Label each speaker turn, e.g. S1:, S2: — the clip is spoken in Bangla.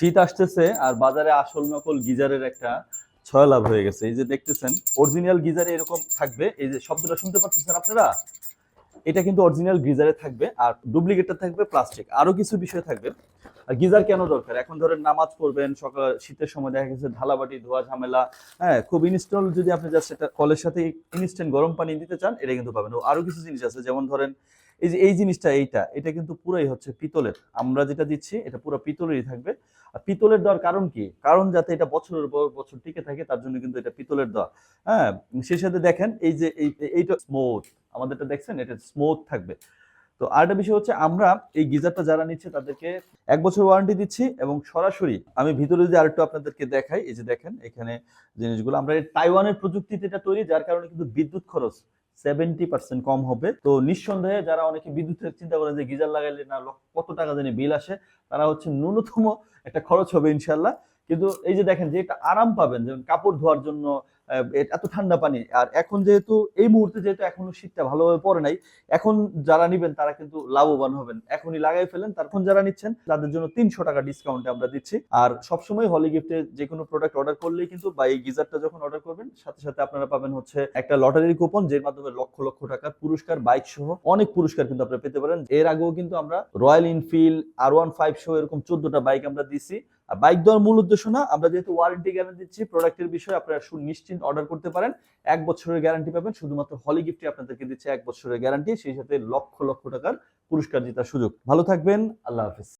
S1: শীত আসতেছে আর বাজারে আসল নকল গিজারের একটা ছয় লাভ হয়ে গেছে। এই যে দেখতেছেন অরিজিনাল গিজারে এরকম থাকবে। এই যে শব্দটা শুনতে পাচ্ছেন আপনারা? এটা কিন্তু অরিজিনাল গিজারে থাকবে আর ডুপ্লিকেটটা থাকবে প্লাস্টিক আরও কিছু বিষয় থাকবে। গিজার কেন দরকার? এখন ধরেন নামাজ পড়বেন, সকাল শীতের সময় দেখা গেছে ঢালাবাটি, ধোয়া ঝামেলা হ্যাঁ খুব ইনস্টল যদি আপনি জাস্ট এটা কলের সাথে ইনস্ট্যান্ট গরম পানি দিতে চান, এটা কিন্তু পাবেন। ও আরও কিছু জিনিস আছে, যেমন ধরেন এই যে, এই জিনিসটা, এইটা, এটা কিন্তু পুরাই হচ্ছে পিতলের। আমরা যেটা দিচ্ছি, এটা পুরো পিতলেরই থাকবে। আর পিতলের দেওয়ার কারণ কি? কারণ যাতে এটা বছরের পর বছর টিকে থাকে, তার জন্য কিন্তু এটা পিতলের দেওয়া হ্যাঁ সেই সাথে দেখেন, এই যে, এই, এইটা স্মুথ আমাদেরটা দেখছেন, এটা স্মুথ থাকবে। তো আরেকটা বিষয় হচ্ছে আমরা এই গিজারটা যারা নিচ্ছে তাদেরকে এক বছর ওয়ারেন্টি দিচ্ছি এবং সরাসরি আমি ভিতরে যদি আরেকটু আপনাদেরকে দেখাই, এই যে দেখেন এখানে জিনিসগুলো, আমরা এই তাইওয়ানের প্রযুক্তিতে এটা তৈরি, যার কারণে কিন্তু বিদ্যুৎ খরচ সেভেন্টি পার্সেন্ট কম হবে। তো নিঃসন্দেহে যারা অনেকে বিদ্যুতের চিন্তা করেন যে গিজার লাগাইলে না কত টাকা জানি বিল আসে, তারা হচ্ছে ন্যূনতম একটা খরচ হবে ইনশাল্লাহ কিন্তু এই যে দেখেন, যে এটা আরাম পাবেন, যেমন কাপড় ধোয়ার জন্য এত ঠান্ডা পানি। আর এখন যেহেতু, এই মুহূর্তে যেহেতু এখনও শীতটা ভালোভাবে পড়ে নাই, এখন যারা নিবেন তারা কিন্তু লাভবান হবেন। এখনই লাগাই ফেলেন, তারপর যারা নিচ্ছেন, তাদের জন্য তিনশো টাকা ডিসকাউন্টে আমরা দিচ্ছি। আর সবসময় হলি গিফটে যে কোনো প্রোডাক্ট অর্ডার করলেই কিন্তু বা এই গিজারটা যখন অর্ডার করবেন, সাথে সাথে আপনারা পাবেন হচ্ছে একটা লটারির কুপন যের মাধ্যমে লক্ষ লক্ষ টাকার পুরস্কার বাইক সহ অনেক পুরস্কার কিন্তু আপনারা পেতে পারেন। এর আগেও কিন্তু আমরা Royal Enfield R one five সহ এরকম চোদ্দটা বাইক আমরা দিছি আর বাইক দেওয়ার মূল উদ্দেশ্য না, আমরা যেহেতু ওয়ারেন্টি গ্যারান্টি দিচ্ছি প্রোডাক্টের বিষয়ে আপনারা সুনিশ্চিন্ত অর্ডার করতে পারেন। এক বছরের গ্যারান্টি পাবেন, শুধুমাত্র হলি গিফটে আপনাদেরকে দিচ্ছে এক বছরের গ্যারান্টি সেই সাথে লক্ষ লক্ষ টাকার পুরস্কার জেতার সুযোগ। ভালো থাকবেন, আল্লাহ হাফিজ।